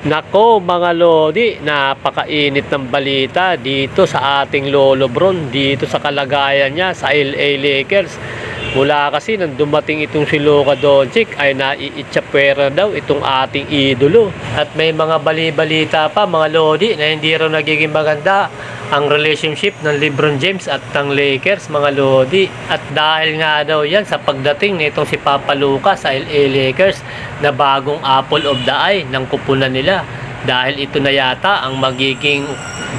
Nako mga Lodi, napakainit ng balita dito sa ating Lolo Bron, dito sa kalagayan niya sa LA Lakers. Mula kasi nang dumating itong si Luka Doncic ay naiitsapwera daw itong ating idolo. At may mga bali-balita pa mga Lodi na hindi raw nagiging maganda ang relationship ng LeBron James at ng Lakers mga Lodi. At dahil nga daw yan sa pagdating nitong si Papa Luka sa LA Lakers na bagong apple of the eye ng kupunan nila. Dahil ito na yata ang magiging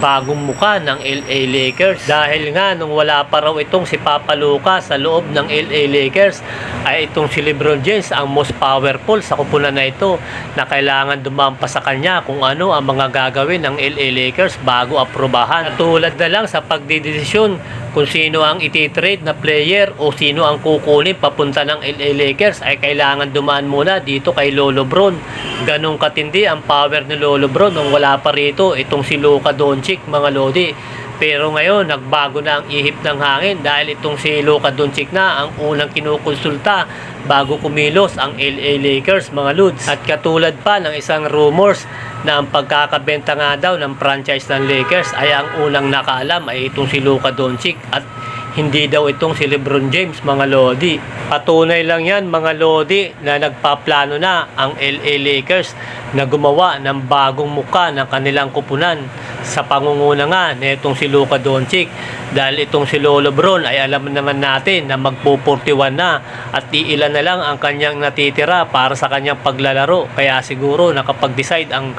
bagong muka ng LA Lakers. Dahil nga nung wala pa raw itong si Papa Luka sa loob ng LA Lakers ay itong si LeBron James ang most powerful sa kupunan na ito na kailangan dumampa sa kanya kung ano ang mga gagawin ng LA Lakers bago aprobahan. Tulad na lang sa pagdidesisyon kung sino ang ititrade na player o sino ang kukunin papunta ng LA Lakers ay kailangan dumaan muna dito kay Lolo Bron. Ganong katindi ang power ni Lolo Bron nung wala pa rito itong si Luka Doncic mga Lodi. Pero ngayon, nagbago na ang ihip ng hangin dahil itong si Luka Doncic na ang unang kinukonsulta bago kumilos ang LA Lakers mga Lods. At katulad pa ng isang rumors na ang pagkakabenta nga daw ng franchise ng Lakers ay ang unang nakaalam ay itong si Luka Doncic at hindi daw itong si Lebron James mga Lodi. Patunay lang yan mga Lodi na nagpaplano na ang LA Lakers na gumawa ng bagong muka ng kanilang kupunan sa pangunguna nga nitong si Luka Doncic. Dahil itong si Lolo Bron ay alam naman natin na magpo 41 na at iilan na lang ang kanyang natitira para sa kanyang paglalaro. Kaya siguro nakapag-decide ang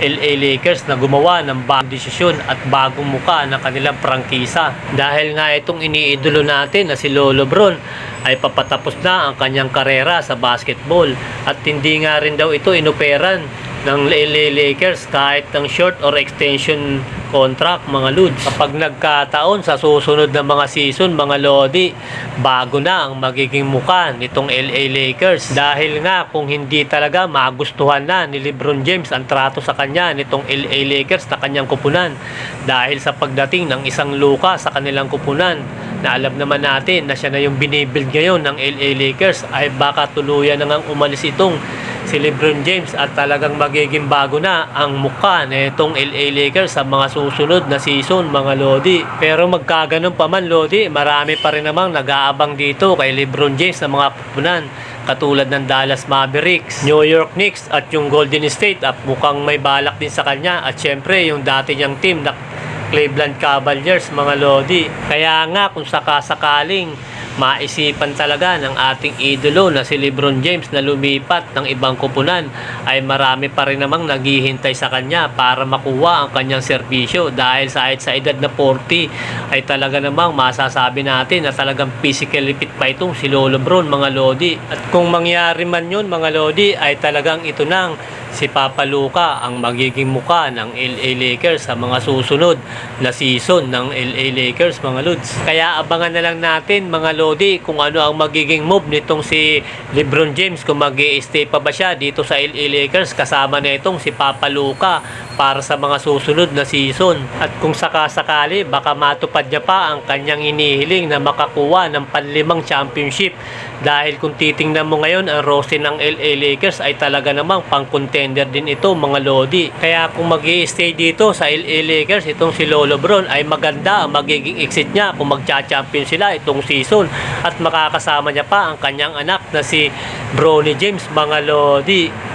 LA Lakers na gumawa ng bagong desisyon at bagong muka ng kanilang prangkisa. Dahil nga itong iniidolo natin na si Lolo Bron ay papatapos na ang kanyang karera sa basketball. At hindi nga rin daw ito inoperan ng LA Lakers kahit ng short or extension contract mga Lods. Kapag nagkataon sa susunod na mga season mga Lodi, bago na ang magiging muka nitong LA Lakers. Dahil nga kung hindi talaga magustuhan na ni Lebron James ang trato sa kanya nitong LA Lakers na kanyang kupunan. Dahil sa pagdating ng isang luka sa kanilang kupunan na alam naman natin na siya na yung binibuild ngayon ng LA Lakers ay baka tuluyan na ngang umalis itong si Lebron James at talagang magiging bago na ang mukha nitong LA Lakers sa mga susunod na season mga Lodi. Pero magkaganon pa man Lodi, marami pa rin namang nag-aabang dito kay Lebron James na mga pupunan katulad ng Dallas Mavericks, New York Knicks at yung Golden State at mukhang may balak din sa kanya at syempre yung dati niyang team na Cleveland Cavaliers mga Lodi. Kaya nga kung sakasakaling maisipan talaga ng ating idolo na si Lebron James na lumipat ng ibang kupunan ay marami pa rin namang naghihintay sa kanya para makuha ang kanyang serbisyo. Dahil sa sa edad na 40 ay talaga namang masasabi natin na talagang physically fit pa itong si Lolo Bron mga Lodi. At kung mangyari man yun mga Lodi ay talagang ito nang si Papa Luka ang magiging muka ng LA Lakers sa mga susunod na season ng LA Lakers mga Lods. Kaya abangan na lang natin mga Lodi kung ano ang magiging move nitong si Lebron James kung mag stay pa ba siya dito sa LA Lakers kasama na itong si Papa Luka para sa mga susunod na season. At kung sakasakali baka matupad niya pa ang kanyang inihiling na makakuha ng panlimang championship dahil kung titingnan mo ngayon ang roster ng LA Lakers ay talaga namang pang contender din ito mga Lodi. Kaya kung mag stay dito sa LA Lakers, itong si Lolo Bron ay maganda ang magiging exit niya kung magcha-champion sila itong season at makakasama niya pa ang kanyang anak na si Bronny James mga Lodi.